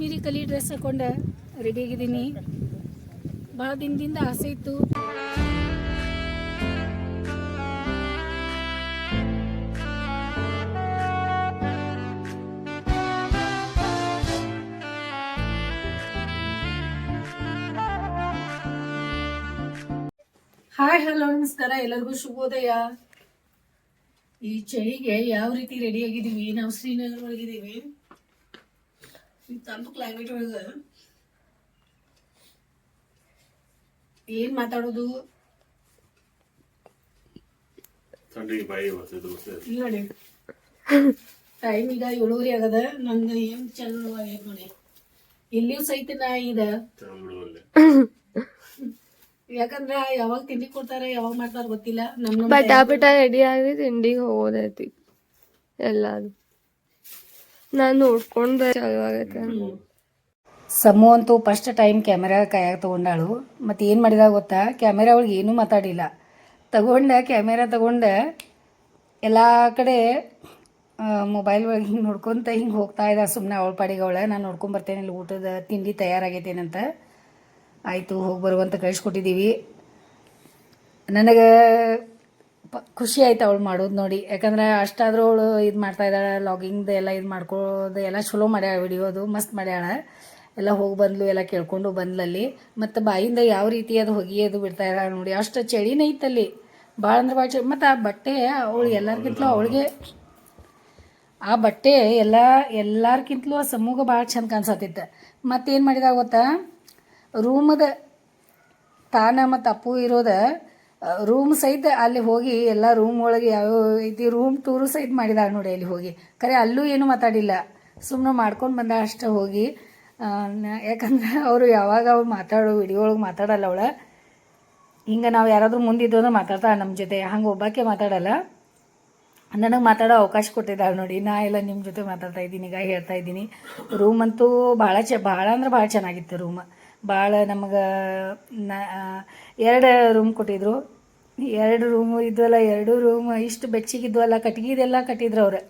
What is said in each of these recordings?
ಕಾಶ್ಮೀರಿ ಕಲಿ dress ಹಾಕೊಂಡೆ ready ಆಗಿದ್ದೀನಿ. ಭಾಳ ದಿನದಿಂದ ಆಸೆ ಇತ್ತು. ಹಾಯ್ ಹಲೋ ನಮಸ್ಕಾರ. ಎಲ್ಲರಿಗೂ ಶುಭೋದಯ. ಈ ಚಳಿಗೆ ಯಾವ ರೀತಿ ರೆಡಿ ಆಗಿದ್ದೀವಿ? ನಾವು ಶ್ರೀನಗರ ಒಳಗಿದ್ದೀವಿ ಈ ತಂಪು ಕ್ಲೈಮೇಟ್ ಒಳಗೆ ಏನ್ ಮಾತಾಡೋದು? ಬಾಯಿ ಇಲ್ಲ ನೋಡಿ. ಟೈಮ್ ಈಗ ಏಳುವರೆ ಆಗದ. ನಂದು ಏನ್ ಚಂದ ಆಗೈತೆ ನೋಡಿ. ಇಲ್ಲಿಯೂ ಸಹಿತ ನಾ ಇದ. ಯಾಕಂದ್ರ ಯಾವಾಗ ತಿಂಡಿ ಕೊಡ್ತಾರೆ ಯಾವಾಗ ಮಾಡ್ತಾರ ಗೊತ್ತಿಲ್ಲ. ನಮ್ಮ ನಮ್ ಪಟಾಪಟ ರೆಡಿ ಆಗಿ ತಿಂಡಿಗೆ ಹೋಗೋದೈತಿ. ಎಲ್ಲಾರು. ನಾನು ನೋಡ್ಕೊಂಡ್ ಚಾಲು ಅಂತೂ. ಫಸ್ಟ್ ಟೈಮ್ ಕ್ಯಾಮೆರಾ ಕೈಯಾಗ ತಗೊಂಡಾಳು. ಮತ್ತು ಏನು ಮಾಡಿದ ಗೊತ್ತಾ? ಕ್ಯಾಮೆರಾ ಅವಳಿಗೆ ಏನೂ ಮಾತಾಡಿಲ್ಲ. ತಗೊಂಡ ಕ್ಯಾಮೆರಾ ತಗೊಂಡ ಎಲ್ಲ ಕಡೆ ಮೊಬೈಲ್ ಒಳಗೆ ಹಿಂಗೆ ನೋಡ್ಕೊಂತ ಹಿಂಗೆ ಹೋಗ್ತಾ ಇದ್ದ. ಸುಮ್ಮನೆ ಅವಳ ಪಾಡಿಗೆ ಅವಳ, ನಾನು ನೋಡ್ಕೊಂಬರ್ತೇನೆ ಇಲ್ಲಿ ಊಟದ ತಿಂಡಿ ತಯಾರಾಗೈತೇನಂತ ಆಯಿತು, ಹೋಗಿ ಬರುವಂತ ಕಳಿಸ್ಕೊಟ್ಟಿದ್ದೀವಿ ನನಗೆ ಪ ಖುಷಿ ಆಯ್ತು ಅವಳು ಮಾಡೋದು ನೋಡಿ. ಯಾಕಂದ್ರೆ ಅಷ್ಟಾದರೂ ಅವಳು ಇದು ಮಾಡ್ತಾ ಇದ್ದಾಳೆ ಲಾಗಿಂಗ್ದು ಎಲ್ಲ ಇದು ಮಾಡ್ಕೊಳ್ಳೋದು ಎಲ್ಲ ಚಲೋ ಮಾಡ್ಯಾಳ ವಿಡಿಯೋದು ಮಸ್ತ್ ಮಾಡ್ಯಾಳ. ಎಲ್ಲ ಹೋಗಿ ಬಂದ್ಲು ಎಲ್ಲ ಕೇಳ್ಕೊಂಡು ಬಂದ್ಲಲ್ಲಿ. ಮತ್ತು ಬಾಯಿಂದ ಯಾವ ರೀತಿ ಅದು ಹೊಗೆ ಅದು ಬಿಡ್ತಾ ಇದ್ದಾಳೆ ನೋಡಿ. ಅಷ್ಟು ಚಳಿನೇ ಇತ್ತಲ್ಲಿ. ಭಾಳ ಅಂದ್ರೆ ಭಾಳ ಚಳಿ. ಮತ್ತು ಆ ಬಟ್ಟೆ ಅವಳು ಎಲ್ಲರಿಗಿಂತಲೂ ಅವಳಿಗೆ ಆ ಬಟ್ಟೆ ಎಲ್ಲ ಎಲ್ಲಾರ್ಕಿಂತಲೂ ಆ ಸಮೂಹ ಭಾಳ ಚಂದ ಕಾಣಿಸತ್ತಿತ್ತು ಮತ್ತೇನು ಮಾಡಿದಾಗ ಗೊತ್ತಾ? ರೂಮದ ತಾನ ಮತ್ತು ಅಪ್ಪು ಇರೋದ ರೂಮ್ ಸಹಿತ ಅಲ್ಲಿ ಹೋಗಿ ಎಲ್ಲ ರೂಮ್ ಒಳಗೆ ಯಾವ ಐತಿ ರೂಮ್ ಟೂರು ಸಹಿತ ಮಾಡಿದಾಳೆ ನೋಡಿ ಅಲ್ಲಿ ಹೋಗಿ. ಖರೆ ಅಲ್ಲೂ ಏನು ಮಾತಾಡಿಲ್ಲ. ಸುಮ್ಮನೆ ಮಾಡ್ಕೊಂಡು ಬಂದ ಅಷ್ಟೇ ಹೋಗಿ. ಯಾಕಂದ್ರೆ ಅವರು ಯಾವಾಗ ಅವ್ರು ಮಾತಾಡೋ ವಿಡಿಯೋ ಒಳಗೆ ಮಾತಾಡಲ್ಲ ಅವಳ. ಹಿಂಗೆ ನಾವು ಯಾರಾದರೂ ಮುಂದಿದ್ದು ಅಂದ್ರೆ ಮಾತಾಡ್ತಾಳೆ ನಮ್ಮ ಜೊತೆ. ಹಂಗೆ ಒಬ್ಬಾಕೆ ಮಾತಾಡಲ್ಲ. ನನಗೆ ಮಾತಾಡೋ ಅವಕಾಶ ಕೊಟ್ಟಿದ್ದಾಳೆ ನೋಡಿ. ನಾ ಎಲ್ಲ ನಿಮ್ಮ ಜೊತೆ ಮಾತಾಡ್ತಾ ಇದ್ದೀನಿ, ಈಗ ಹೇಳ್ತಾ ಇದ್ದೀನಿ. ರೂಮ್ ಅಂತೂ ಭಾಳ ಚ ಭಾಳ ಅಂದ್ರೆ ಭಾಳ ಚೆನ್ನಾಗಿತ್ತು ರೂಮ್ ಭಾಳ ನಮಗೆ, ನ ಎರಡು ರೂಮ್ ಕೊಟ್ಟಿದ್ರು. ಎರಡು ರೂಮು ಇದ್ವಲ್ಲ, ಎರಡು ರೂಮ್ ಇಷ್ಟು ಬೆಚ್ಚಗಿದ್ವಲ್ಲ, ಕಟ್ಗಿದೆಲ್ಲ ಕಟ್ಟಿದ್ರು ಅವ್ರು.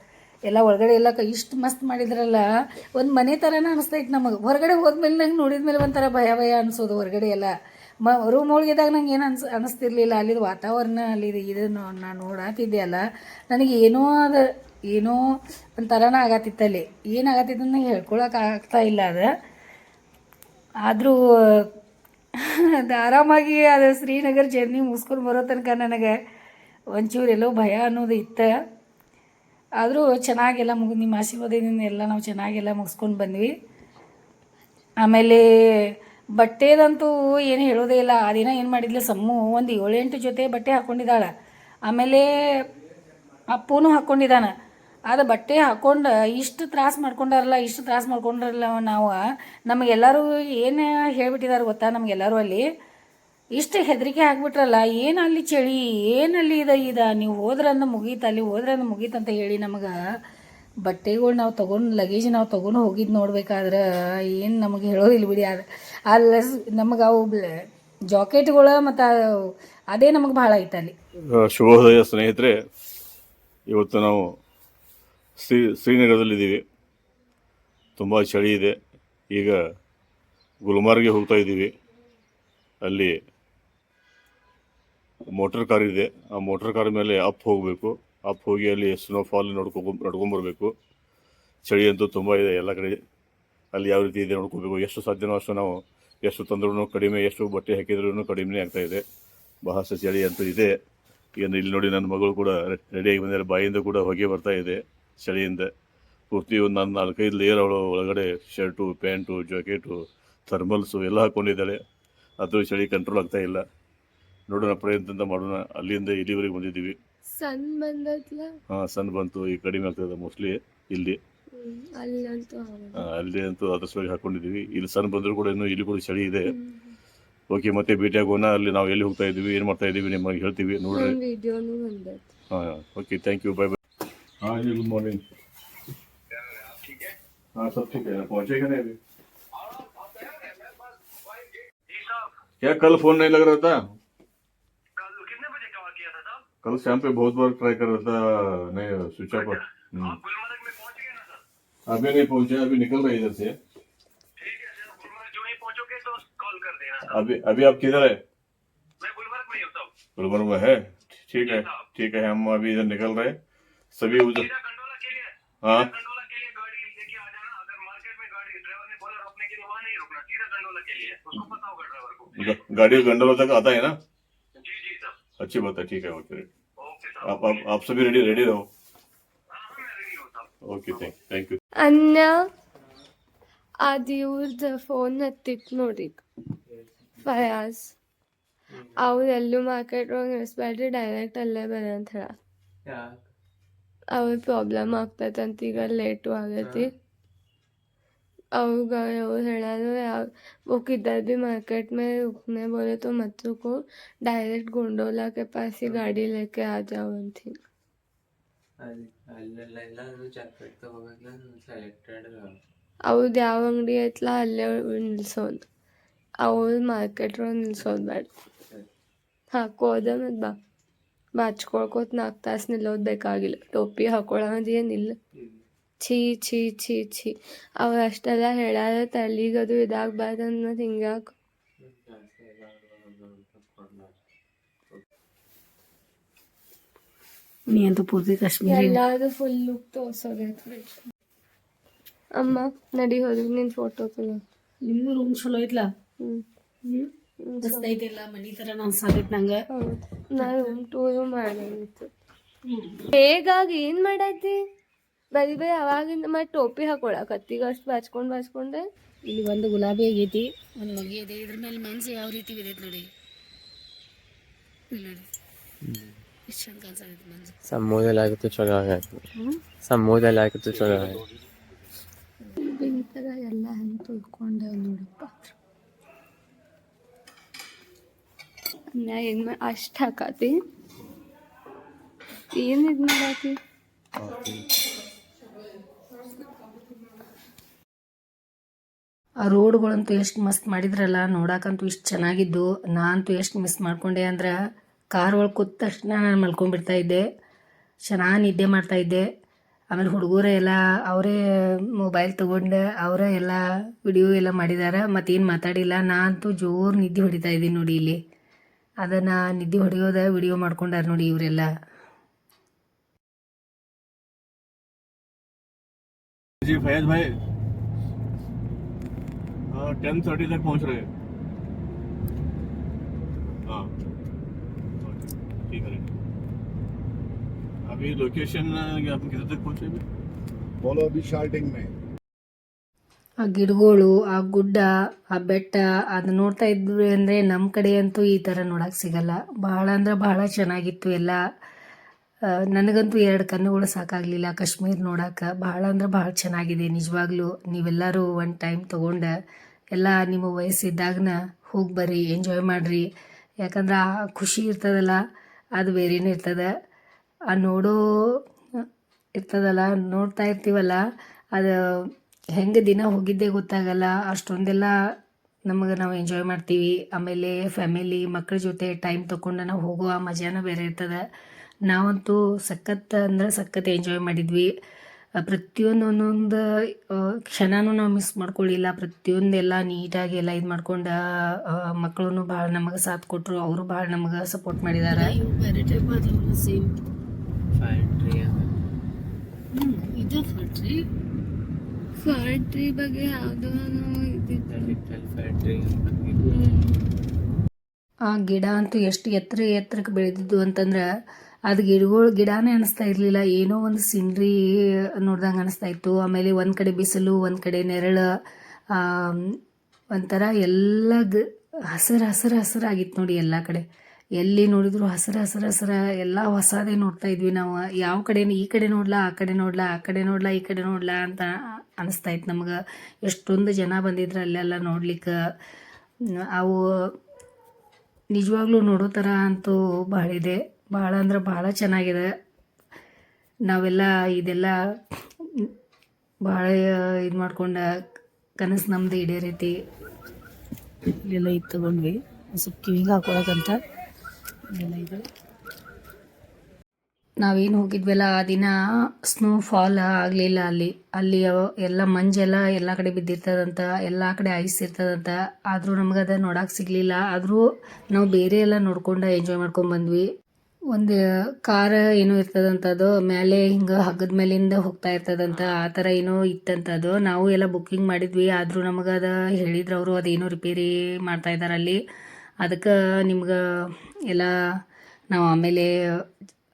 ಎಲ್ಲ ಒಳಗಡೆ ಎಲ್ಲ ಇಷ್ಟು ಮಸ್ತ್ ಮಾಡಿದ್ರಲ್ಲ, ಒಂದು ಮನೆ ಥರನೇ ಅನಿಸ್ತೈತೆ ನಮಗೆ. ಹೊರಗಡೆ ಹೋದ್ಮೇಲೆ ನಂಗೆ ನೋಡಿದ್ಮೇಲೆ ಒಂಥರ ಭಯ ಭಯ ಅನಿಸೋದು ಹೊರಗಡೆ ಎಲ್ಲ. ಮ ರೂಮ್ ಒಳಗಿದಾಗ ನಂಗೆ ಏನು ಅನ್ಸ್ ಅನಿಸ್ತಿರ್ಲಿಲ್ಲ. ಅಲ್ಲಿದು ವಾತಾವರಣ ಅಲ್ಲಿ ಇದನ್ನು ನಾನು ನೋಡಾತಿದ್ದೆ ಅಲ್ಲ. ನನಗೆ ಏನೋ ಅದು, ಏನೋ ಒಂಥರನ ಆಗತ್ತಿತ್ತಲ್ಲಿ ಅಲ್ಲಿ. ಏನಾಗತ್ತಿತ್ತು ನಂಗೆ ಹೇಳ್ಕೊಳಕ್ಕೆ ಆಗ್ತಾ ಇಲ್ಲ ಅದು. ಆದರೂ ಅದು ಆರಾಮಾಗಿ ಅದು ಶ್ರೀನಗರ ಜರ್ನಿ ಮುಗಿಸ್ಕೊಂಡು ಬರೋ ತನಕ ನನಗೆ ಒಂಚೂರು ಎಲ್ಲೋ ಭಯ ಅನ್ನೋದು ಇತ್ತು. ಆದರೂ ಚೆನ್ನಾಗೆಲ್ಲ ಮುಗಿ ನಿಮ್ಮ ಆಶೀರ್ವಾದದಿಂದ ಎಲ್ಲ ನಾವು ಚೆನ್ನಾಗೆಲ್ಲ ಮುಗಿಸ್ಕೊಂಡು ಬಂದ್ವಿ. ಆಮೇಲೆ ಬಟ್ಟೆದಂತೂ ಏನು ಹೇಳೋದೇ ಇಲ್ಲ. ಆ ದಿನ ಏನು ಮಾಡಿದ್ಲು ಸಮ್ಮು, ಒಂದು ಏಳೆಂಟು ಜೊತೆ ಬಟ್ಟೆ ಹಾಕ್ಕೊಂಡಿದ್ದಾಳೆ ಆಮೇಲೆ ಅಪ್ಪನೂ ಹಾಕ್ಕೊಂಡಿದ್ದಾನೆ ಅದು ಬಟ್ಟೆ ಹಾಕ್ಕೊಂಡು ಇಷ್ಟು ತ್ರಾಸ ಮಾಡ್ಕೊಂಡಾರಲ್ಲ, ಇಷ್ಟು ತ್ರಾಸ ಮಾಡ್ಕೊಂಡ್ರಲ್ಲ ನಾವು, ನಮಗೆಲ್ಲರೂ ಏನು ಹೇಳ್ಬಿಟ್ಟಿದ್ದಾರೆ ಗೊತ್ತಾ ನಮಗೆಲ್ಲರೂ ಅಲ್ಲಿ? ಇಷ್ಟು ಹೆದರಿಕೆ ಹಾಕ್ಬಿಟ್ರಲ್ಲ ಏನು ಅಲ್ಲಿ ಚಳಿ ಏನಲ್ಲಿ ಇದ ಇದ, ನೀವು ಹೋದ್ರಂದು ಮುಗೀತು, ಅಲ್ಲಿ ಹೋದ್ರಂದು ಮುಗೀತು ಅಂತ ಹೇಳಿ ನಮಗೆ ಬಟ್ಟೆಗಳು ನಾವು ತೊಗೊಂಡು ಲಗೇಜ್ ನಾವು ತೊಗೊಂಡು ಹೋಗಿದ್ದು ನೋಡ್ಬೇಕಾದ್ರೆ ಏನು ನಮಗೆ ಹೇಳೋದಿಲ್ಲ ಬಿಡಿ. ಅದು ಅಲ್ಲ ನಮಗೆ ಅವು ಜಾಕೆಟ್ಗಳು ಮತ್ತು ಅದೇ ನಮಗೆ ಭಾಳ ಐತೆ ಅಲ್ಲಿ. ಶುಭೋದಯ ಸ್ನೇಹಿತರೆ, ಇವತ್ತು ನಾವು ಶ್ರೀ ಶ್ರೀನಗರದಲ್ಲಿದ್ದೀವಿ. ತುಂಬ ಚಳಿ ಇದೆ. ಈಗ ಗುಲ್ಮಾರ್ಗೆ ಹೋಗ್ತಾ ಇದ್ದೀವಿ. ಅಲ್ಲಿ ಮೋಟರ್ ಕಾರ್ ಇದೆ. ಆ ಮೋಟರ್ ಕಾರ್ ಮೇಲೆ ಅಪ್ ಹೋಗಬೇಕು. ಅಪ್ ಹೋಗಿ ಅಲ್ಲಿ ಸ್ನೋಫಾಲ್ ನೋಡ್ಕೊ ನಡ್ಕೊಂಬರ್ಬೇಕು. ಚಳಿ ಅಂತೂ ತುಂಬ ಇದೆ ಎಲ್ಲ ಕಡೆ. ಅಲ್ಲಿ ಯಾವ ರೀತಿ ಇದೆ ನೋಡ್ಕೋಬೇಕು. ಎಷ್ಟು ಸಾಧ್ಯನೋ ಅಷ್ಟು ನಾವು, ಎಷ್ಟು ತಂದ್ರೂ ಕಡಿಮೆ, ಎಷ್ಟು ಬಟ್ಟೆ ಹಾಕಿದ್ರೂ ಕಡಿಮೆ ಆಗ್ತಾ ಇದೆ. ಬಹಳಷ್ಟು ಚಳಿ ಅಂತೂ ಇದೆ. ಏನು ಇಲ್ಲಿ ನೋಡಿ ನನ್ನ ಮಗಳು ಕೂಡ ರೆಡಿಯಾಗಿ ಬಂದರೆ ಬಾಯಿಂದ ಕೂಡ ಹೊಗೆ ಬರ್ತಾ ಇದೆ. ಚಳಿಯಿಂದ ಪೂರ್ತಿ ಒಂದು ನನ್ನ ನಾಲ್ಕೈದು ಲೇಯರ್ ಅವಳು ಒಳಗಡೆ ಶರ್ಟು ಪ್ಯಾಂಟು ಜಾಕೆಟು ಥರ್ಮಲ್ಸು ಎಲ್ಲ ಹಾಕ್ಕೊಂಡಿದ್ದಾಳೆ ಅದು ಚಳಿ ಕಂಟ್ರೋಲ್ ಆಗ್ತಾ ಇಲ್ಲ. ನೋಡೋಣ ಪ್ರಯತ್ನದಿಂದ ಮಾಡೋಣ. ಅಲ್ಲಿಂದ ಇಲ್ಲಿವರೆಗೆ ಬಂದಿದ್ದೀವಿ. ಸನ್ ಬಂದತ್ಲ ಹಾಂ ಸನ್ ಬಂತು. ಈ ಕಡಿಮೆ ಆಗ್ತದೆ ಮೋಸ್ಟ್ಲಿ ಇಲ್ಲಿ. ಅಲ್ಲಿ ಅಂತೂ ಅದ್ರ ಸಲುವಾಗಿ ಹಾಕೊಂಡಿದ್ದೀವಿ. ಇಲ್ಲಿ ಸನ್ ಬಂದರೂ ಕೂಡ ಇನ್ನೂ ಇಲ್ಲಿ ಕೂಡ ಚಳಿ ಇದೆ. ಓಕೆ ಮತ್ತೆ ಭೇಟಿ ಆಗೋಣ. ಅಲ್ಲಿ ನಾವು ಎಲ್ಲಿ ಹೋಗ್ತಾ ಇದ್ದೀವಿ ಏನು ಮಾಡ್ತಾ ಇದ್ದೀವಿ ನಿಮಗೆ ಹೇಳ್ತೀವಿ ನೋಡಿ ಹಾಂ okay thank you bye bye हाँ जी गुड मॉर्निंग हाँ। सब ठीक है पहुंचेगा नहीं अभी? क्या कल फ़ोन नहीं लग रहा था? कितने बजे कॉल किया था साहब? कल शाम पे बहुत बार ट्राई कर रहा था नहीं स्विच ऑफ़ आप गुलमर्ग में पहुँच गए ना सर? अभी नहीं पहुँचे अभी निकल रहे इधर से। अभी अभी आप किधर है? मैं ही हूँ गुलबर्ग में है? ठीक है ठीक है हम अभी इधर निकल रहे हैं। सभी उधर सीधा कंडोला के लिए हाँ कंडोला के लिए गाड़ी लेके आ जाना अगर मार्केट में गाड़ी ड्राइवर ने बोला रोकने के लिए वहाँ नहीं रुकना सीधा कंडोला के लिए उसको पता होगा ड्राइवर को ग- गाड़ी गंडोला तक आता है ना जी जी सर अच्छी बात है ठीक है ओके ओके सर आप आप आप सभी रेडी रेडी रहो हाँ हाँ मैं रेडी हूँ साहब ओके थैंक थैंक यू ಅನ್ಯ ಅದು ಇವ್ರದ್ದು ಫೋನ್ ಹತ್ತಿತ್ತು ನೋಡಿ ಫಯಾಜ್ ಅವ್ರು ಎಲ್ಲೂ ಮಾರ್ಕೆಟ್ ಒಳಗೆ ನಿಲ್ಲಿಸ್ಬೇಡ್ರಿ ಡೈರೆಕ್ಟ್ ಅಲ್ಲೇ ಬರ್ರಿ ಅಂತ ಹೇಳ ಅವ್ರ ಪ್ರಾಬ್ಲಮ್ ಆಗ್ತೈತಂತ ಈಗ ಲೇಟು ಆಗೈತಿ ಅವ್ಗ ಅವ್ರು ಹೇಳೋದು ಯಾವ वो किधर भी मार्केट में रुकने बोले तो मत रुको डायरेक्ट गोंडोला के पास ही गाड़ी लेके आ जाओ अंती ಅಲ್ಲಿ ಅಲ್ಲೆಲ್ಲ ಜಾಕೆಟ್ ತಗೋಬೇಕಲ್ಲ ಸೆಲೆಕ್ಟೆಡ್ ಅವ್ರದ್ದು ಯಾವ ಅಂಗಡಿ ಐತಲ್ಲ ಅಲ್ಲೇ ನಿಲ್ಸೋದು ಅವ್ರು ಮಾರ್ಕೆಟ್ ಒಳಗೆ ನಿಲ್ಸೋದು ಬೇಡ ಹಾಕೋದ ಮತ್ತು ಬಾ ಬಾಚ್ಕೊಳ್ಕೋತ ನಾಲ್ಕು ತಾಸು ನಿಲ್ಲೋದು ಬೇಕಾಗಿಲ್ಲ ಟೋಪಿ ಹಾಕೊಳ್ಳೋದು ಏನಿಲ್ಲ ಛೀ ಛೀ ಛೀ ಛೀ. ಅವ್ರು ಅಷ್ಟೆಲ್ಲ ಹೇಳಾರ ತಲೆಗದು ಇದಾಗಬಾರ್ದು ಅನ್ನೋದು ಹಿಂಗ್ಯಾಕೆ. ನೀ ಅಂತೂ ಪೂರ್ತಿ ಕಾಶ್ಮೀರಿ. ಎಲ್ಲಾರು ಫುಲ್ ಲುಕ್ ತೋರ್ಸೋದೈತೆ ಅಮ್ಮ ನಡಿ ಹೋದ್ವಿ ನಿನ್ನ ಫೋಟೋ ತುಳು ನಿಮ್ದು ರೂಮ್ ಚಲೋ ಐತ್ಲಾ? ಹ್ಞೂ ಮನಿ ತರ ನಂಗೆ. ಹೌದು ನಾ ರೂಮ್ ಟೂರು ಮಾಡಂಗಿತ್ತು ಹೇಗಾಗಿ ಏನು ಮಾಡೈತಿ? ಬರೀ ಬೈ ಅವಾಗಿಂದ ಮತ್ತೆ ಟೋಪಿ ಹಾಕೊಳಕತ್ತೀಗ ಅಷ್ಟು ಬಾಚ್ಕೊಂಡು ಬಾಚ್ಕೊಂಡೆ. ಇಲ್ಲಿ ಒಂದು ಗುಲಾಬಿ ಆಗೈತಿ ಒಂದು ಮಗಿ ಇದೆ. ಇದ್ರ ಮೇಲೆ ಮೆಣಸು ಯಾವ ರೀತಿ ಬಿದ್ದೈತಿ ನೋಡಿ. ನೋಡಿ. ಎಷ್ಟು ಚಂದ ಆಗಿತ್ತು ಚಲೋ ಆಗೈತೆ. ಸಮೂಹದಲ್ಲಿ ಆಗಿತ್ತು ಚಲೋ ಆಗೈತೆ. ಎಲ್ಲ ಹೆಂಗ್ ತುಳ್ಕೊಂಡೆ ನೋಡಪ್ಪ. ನಾ ಏನು ಮಾ ಅಷ್ಟು ಹಾಕತಿ. ಏನು ಇದು ಮಾಡಾತಿ? ಆ ರೋಡ್ಗಳಂತೂ ಎಷ್ಟು ಮಸ್ತ್ ಮಾಡಿದ್ರಲ್ಲ ನೋಡಕ್ಕಂತೂ ಇಷ್ಟು ಚೆನ್ನಾಗಿದ್ದು. ನಾನಂತೂ ಎಷ್ಟು ಮಿಸ್ ಮಾಡ್ಕೊಂಡೆ ಅಂದ್ರೆ ಕಾರ್ ಒಳಗೆ ಕೂತ ತಕ್ಷಣ ನಾನು ಮಲ್ಕೊಂಡ್ಬಿಡ್ತಾ ಇದ್ದೆ. ಚೆನ್ನಾಗಿ ನಿದ್ದೆ ಮಾಡ್ತಾ ಇದ್ದೆ. ಆಮೇಲೆ ಹುಡುಗರು ಎಲ್ಲ ಅವರೇ ಮೊಬೈಲ್ ತೊಗೊಂಡು ಅವರೇ ಎಲ್ಲ ವಿಡಿಯೋ ಎಲ್ಲ ಮಾಡಿದ್ದಾರೆ ಮತ್ತೇನು ಮಾತಾಡಿಲ್ಲ. ನಾನಂತೂ ಜೋರು ನಿದ್ದೆ ಹೊಡಿತಾ ಇದ್ದೀನಿ ನೋಡಿ ಇಲ್ಲಿ. ಅದನ್ನು ನಿದ್ದೆ ಹೊಡೆಯೋದ ವಿಡಿಯೋ ಮಾಡ್ಕೊಂಡಾರ ನೋಡಿ ಇವರೆಲ್ಲ जी फैज भाई हाँ टेन थर्टी तक पहुंच रहे हैं हाँ ठीक है अभी लोकेशन आप किधर तक पहुंचे अभी बोलो अभी शार्टिंग में ಆ ಗಿಡಗಳು, ಆ ಗುಡ್ಡ, ಆ ಬೆಟ್ಟ ಅದು ನೋಡ್ತಾ ಇದ್ವಿ ಅಂದರೆ ನಮ್ಮ ಕಡೆ ಅಂತೂ ಈ ಥರ ನೋಡಕ್ಕೆ ಸಿಗಲ್ಲ. ಬಹಳ ಅಂದ್ರೆ ಭಾಳ ಚೆನ್ನಾಗಿತ್ತು ಎಲ್ಲ. ನನಗಂತೂ ಎರಡು ಕಣ್ಣುಗಳು ಸಾಕಾಗಲಿಲ್ಲ ಕಾಶ್ಮೀರ್ ನೋಡಕ್ಕೆ ಭಾಳ ಅಂದ್ರೆ ಭಾಳ ಚೆನ್ನಾಗಿದೆ ನಿಜವಾಗ್ಲೂ. ನೀವೆಲ್ಲರೂ ಒಂದು ಟೈಮ್ ತೊಗೊಂಡು ಎಲ್ಲ ನಿಮ್ಮ ವಯಸ್ಸಿದ್ದಾಗನ ಹೋಗಿ ಬರ್ರಿ ಎಂಜಾಯ್ ಮಾಡಿರಿ. ಯಾಕಂದ್ರೆ ಆ ಖುಷಿ ಇರ್ತದಲ್ಲ, ಅದು ಬೇರೆನೇ ಇರ್ತದೆ. ಆ ನೋಡೋ, ಇರ್ತದಲ್ಲ, ನೋಡ್ತಾ ಇರ್ತೀವಲ್ಲ, ಅದು ಹೆಂಗೆ ದಿನ ಹೋಗಿದ್ದೆ ಗೊತ್ತಾಗಲ್ಲ. ಅಷ್ಟೊಂದೆಲ್ಲ ನಮಗೆ ನಾವು ಎಂಜಾಯ್ ಮಾಡ್ತೀವಿ. ಆಮೇಲೆ ಫ್ಯಾಮಿಲಿ ಮಕ್ಕಳ ಜೊತೆ ಟೈಮ್ ತೊಗೊಂಡು ನಾವು ಹೋಗುವ ಮಜಾನ ಬೇರೆ ಇರ್ತದೆ. ನಾವಂತೂ ಸಖತ್ ಅಂದ್ರೆ ಸಖತ್ ಎಂಜಾಯ್ ಮಾಡಿದ್ವಿ. ಪ್ರತಿಯೊಂದು ಒಂದೊಂದು ಕ್ಷಣನೂ ನಾವು ಮಿಸ್ ಮಾಡ್ಕೊಳ್ಳಿಲ್ಲ ಪ್ರತಿಯೊಂದೆಲ್ಲ ನೀಟಾಗಿ ಎಲ್ಲ ಇದು ಮಾಡ್ಕೊಂಡು ಮಕ್ಕಳು ಭಾಳ ನಮಗೆ ಸಾಥ್ ಕೊಟ್ಟರು ಅವರು ಭಾಳ ನಮಗೆ ಸಪೋರ್ಟ್ ಮಾಡಿದ್ದಾರೆ ಸೇಮ್ ಫ್ಯಾಕ್ಟ್ರಿ ಬಗ್ಗೆ ಯಾವುದೋ ಆ ಗಿಡ ಅಂತೂ ಎಷ್ಟು ಎತ್ತರ ಎತ್ತರಕ್ಕೆ ಬೆಳೆದಿದ್ದು ಅಂತಂದ್ರೆ ಅದು ಗಿಡಗಳು ಗಿಡನೇ ಅನಿಸ್ತಾ ಇರಲಿಲ್ಲ. ಏನೋ ಒಂದು ಸೀನ್ರಿ ನೋಡ್ದಂಗೆ ಅನಿಸ್ತಾ ಇತ್ತು. ಆಮೇಲೆ ಒಂದು ಕಡೆ ಬಿಸಿಲು ಒಂದು ಕಡೆ ನೆರಳು ಒಂಥರ ಎಲ್ಲ ಹಸಿರು ಹಸಿರು ಹಸಿರಾಗಿತ್ತು ನೋಡಿ ಎಲ್ಲ ಕಡೆ. ಎಲ್ಲಿ ನೋಡಿದ್ರು ಹಸಿರು ಹಸಿರು, ಹಸಿರ, ಎಲ್ಲ ಹೊಸದೇ ನೋಡ್ತಾ ಇದ್ವಿ ನಾವು. ಯಾವ ಕಡೆ ಈ ಕಡೆ ನೋಡ್ಲಾ, ಆ ಕಡೆ ನೋಡ್ಲಾ, ಆ ಕಡೆ ನೋಡ್ಲಾ, ಈ ಕಡೆ ನೋಡ್ಲಾ ಅಂತ ಅನಿಸ್ತಾ ಇತ್ತು ನಮ್ಗೆ. ಎಷ್ಟೊಂದು ಜನ ಬಂದಿದ್ರು ಅಲ್ಲೆಲ್ಲ ನೋಡ್ಲಿಕ್ಕೆ. ಅವು ನಿಜವಾಗ್ಲೂ ನೋಡೋ ಥರ ಅಂತೂ ಭಾಳ ಇದೆ. ಭಾಳ ಅಂದ್ರೆ ಭಾಳ ಚೆನ್ನಾಗಿದೆ. ನಾವೆಲ್ಲ ಇದೆಲ್ಲ ಭಾಳ ಇದು ಮಾಡ್ಕೊಂಡು ಕನಸು ನಮ್ದು ಈಡೇರೈತಿ ಇಲ್ಲೆಲ್ಲ ಇದು ತಗೊಂಡ್ವಿ ಸ್ವಲ್ಪ ಕಿವಿಗೆ ಹಾಕೊಳಕಂತ. ನಾವೇನು ಹೋಗಿದ್ವಲ್ಲ ಆ ದಿನ ಸ್ನೋ ಫಾಲ್ ಆಗಲಿಲ್ಲ ಅಲ್ಲಿ. ಅಲ್ಲಿ ಎಲ್ಲ ಮಂಜೆಲ್ಲ ಎಲ್ಲ ಕಡೆ ಬಿದ್ದಿರ್ತದಂತ, ಎಲ್ಲ ಕಡೆ ಐಸ್ ಇರ್ತದಂತ. ಆದರೂ ನಮ್ಗೆ ಅದು ನೋಡಕ್ಕೆ ಸಿಗಲಿಲ್ಲ. ಆದರೂ ನಾವು ಬೇರೆ ಎಲ್ಲ ನೋಡ್ಕೊಂಡು ಎಂಜಾಯ್ ಮಾಡ್ಕೊಂಡು ಬಂದ್ವಿ. ಒಂದು ಕಾರ ಏನೋ ಇರ್ತದಂತ ಅದು ಮೇಲೆ ಹಿಂಗೆ ಹಗ್ಗದ ಮೇಲಿಂದ ಹೋಗ್ತಾ ಇರ್ತದಂತ, ಆ ಥರ ಏನೋ ಇತ್ತಂಥದ್ದು ನಾವು ಎಲ್ಲ ಬುಕ್ಕಿಂಗ್ ಮಾಡಿದ್ವಿ. ಆದರೂ ನಮಗೆ ಅದು ಹೇಳಿದ್ರು ಅವರು, ಅದೇನೋ ರಿಪೇರಿ ಮಾಡ್ತಾ ಇದ್ದಾರೆ ಅಲ್ಲಿ. ಅದಕ್ಕೆ ನಿಮ್ಗೆ ಎಲ್ಲ ನಾವು ಆಮೇಲೆ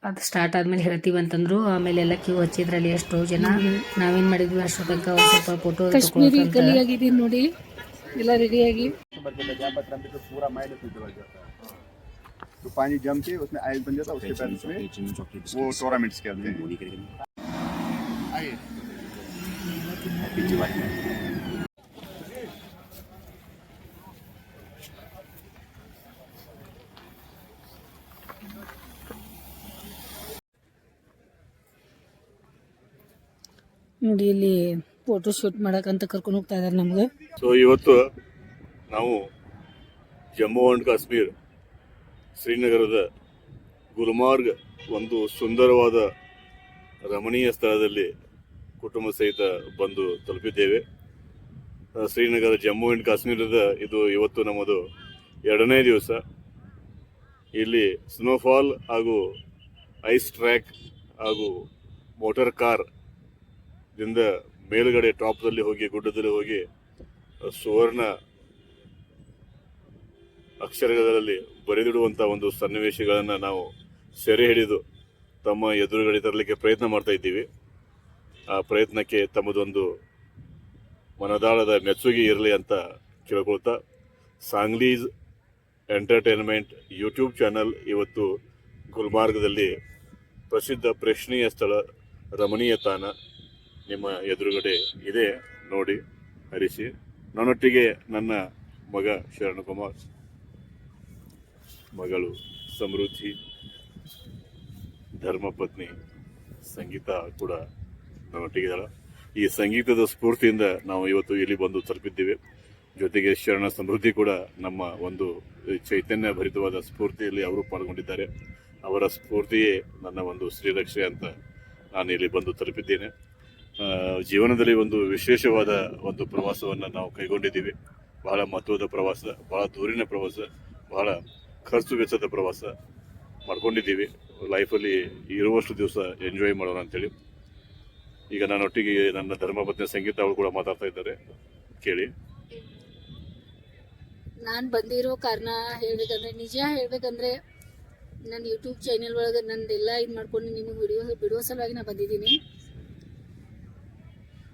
ಅದು ಸ್ಟಾರ್ಟ್ ಆದ್ಮೇಲೆ ಹೇಳ್ತೀವಿ ಅಂತಂದ್ರು ಆಮೇಲೆ ಎಲ್ಲ ಕ್ಯೂ ಹಚ್ಚಿದ್ರಲ್ಲಿ ಎಷ್ಟೋ ಜನ ನಾವೇನ್ ಮಾಡಿದ್ವಿ ಅಷ್ಟೋ ತನಕ ಒಂದ್ ಸ್ವಲ್ಪ ಫೋಟೋ ಕಾಶ್ಮೀರಿ ಕಲಿಯಾಗಿದ್ದೀನಿ ನೋಡಿ ಎಲ್ಲ ರೆಡಿಯಾಗಿ पूरा माइंड फिल्टर हो जाता है तो पानी जम के उसमें आइस बन जाता है उसके बाद उसमें वो टोरामिट्स कहते हैं आइए ನೋಡಿ, ಇಲ್ಲಿ ಫೋಟೋ ಶೂಟ್ ಮಾಡಕ್ಕಂತ ಕರ್ಕೊಂಡು ಹೋಗ್ತಾ ಇದಾರೆ ನಮ್ಗೆ. ಸೊ ಇವತ್ತು ನಾವು ಜಮ್ಮು ಆ್ಯಂಡ್ ಕಾಶ್ಮೀರ್ ಶ್ರೀನಗರದ ಗುಲ್ಮಾರ್ಗ್ ಒಂದು ಸುಂದರವಾದ ರಮಣೀಯ ಸ್ಥಳದಲ್ಲಿ ಕುಟುಂಬ ಸಹಿತ ಬಂದು ತಲುಪಿದ್ದೇವೆ. ಶ್ರೀನಗರ, ಜಮ್ಮು ಆ್ಯಂಡ್ ಕಾಶ್ಮೀರದ ಇದು ಇವತ್ತು ನಮ್ಮದು ಎರಡನೇ ದಿವಸ. ಇಲ್ಲಿ ಸ್ನೋಫಾಲ್ ಹಾಗೂ ಐಸ್ ಟ್ರ್ಯಾಕ್ ಹಾಗೂ ಮೋಟರ್ ಕಾರ್ ದಿಂದ ಮೇಲುಗಡೆ ಟಾಪ್ದಲ್ಲಿ ಹೋಗಿ, ಗುಡ್ಡದಲ್ಲಿ ಹೋಗಿ ಸುವರ್ಣ ಅಕ್ಷರಗಳಲ್ಲಿ ಬರೆದಿಡುವಂಥ ಒಂದು ಸನ್ನಿವೇಶಗಳನ್ನು ನಾವು ಸೆರೆ ಹಿಡಿದು ತಮ್ಮ ಎದುರುಗಡೆ ತರಲಿಕ್ಕೆ ಪ್ರಯತ್ನ ಮಾಡ್ತಾ ಇದ್ದೀವಿ. ಆ ಪ್ರಯತ್ನಕ್ಕೆ ತಮ್ಮದೊಂದು ಮನದಾಳದ ಮೆಚ್ಚುಗೆ ಇರಲಿ ಅಂತ ಕೇಳ್ಕೊಳ್ತಾ, ಸಾಂಗ್ಲೀಸ್ ಎಂಟರ್ಟೈನ್ಮೆಂಟ್ ಯೂಟ್ಯೂಬ್ ಚಾನಲ್ ಇವತ್ತು ಗುಲ್ಮಾರ್ಗದಲ್ಲಿ ಪ್ರಸಿದ್ಧ ಪ್ರೇಕ್ಷಣೀಯ ಸ್ಥಳ ರಮಣೀಯ ತಾಣ. ನಿಮ್ಮ ಎದುರುಗಡೆ ಇದೆ ನೋಡಿ, ಹರಿಸಿ. ನನ್ನೊಟ್ಟಿಗೆ ನನ್ನ ಮಗ ಶರಣಕುಮಾರ್, ಮಗಳು ಸಮೃದ್ಧಿ, ಧರ್ಮಪತ್ನಿ ಸಂಗೀತ ಕೂಡ ನನ್ನೊಟ್ಟಿಗೆ ಇದ್ದಾರೆ ಈ ಸಂಗೀತದ ಸ್ಫೂರ್ತಿಯಿಂದ ನಾವು ಇವತ್ತು ಇಲ್ಲಿ ಬಂದು ತಲುಪಿದ್ದೇವೆ. ಜೊತೆಗೆ ಶರಣ ಸಮೃದ್ಧಿ ಕೂಡ ನಮ್ಮ ಒಂದು ಚೈತನ್ಯ ಭರಿತವಾದ ಸ್ಫೂರ್ತಿಯಲ್ಲಿ ಅವರು ಪಾಲ್ಗೊಂಡಿದ್ದಾರೆ. ಅವರ ಸ್ಫೂರ್ತಿಯೇ ನನ್ನ ಒಂದು ಶ್ರೀರಕ್ಷೆ ಅಂತ ನಾನು ಇಲ್ಲಿ ಬಂದು ತಲುಪಿದ್ದೇನೆ. ಜೀವನದಲ್ಲಿ ಒಂದು ವಿಶೇಷವಾದ ಒಂದು ಪ್ರವಾಸವನ್ನು ನಾವು ಕೈಗೊಂಡಿದ್ದೀವಿ. ಬಹಳ ಮಹತ್ವದ ಪ್ರವಾಸ, ಬಹಳ ದೂರಿನ ಪ್ರವಾಸ, ಬಹಳ ಖರ್ಚು ವೆಚ್ಚದ ಪ್ರವಾಸ ಮಾಡ್ಕೊಂಡಿದ್ದೀವಿ. ಲೈಫಲ್ಲಿ ಇರುವಷ್ಟು ದಿವಸ ಎಂಜಾಯ್ ಮಾಡೋಣ ಅಂತೇಳಿ. ಈಗ ನನ್ನೊಟ್ಟಿಗೆ ನನ್ನ ಧರ್ಮಪತ್ನಿ ಸಂಗೀತ ಅವರು ಕೂಡ ಮಾತಾಡ್ತಾ ಇದ್ದಾರೆ ಕೇಳಿ. ನಾನು ಬಂದಿರೋ ಕಾರಣ ಹೇಳ್ಬೇಕಂದ್ರೆ, ನಿಜ ಹೇಳ್ಬೇಕಂದ್ರೆ ನನ್ನ ಯೂಟ್ಯೂಬ್ ಚಾನೆಲ್ ಒಳಗೆ ನಂದೆಲ್ಲ ಇದು ಮಾಡ್ಕೊಂಡು ನಿಮಗೆ ವಿಡಿಯೋ ಬಿಡೋ ಸಲುವಾಗಿ ನಾನು ಬಂದಿದ್ದೀನಿ.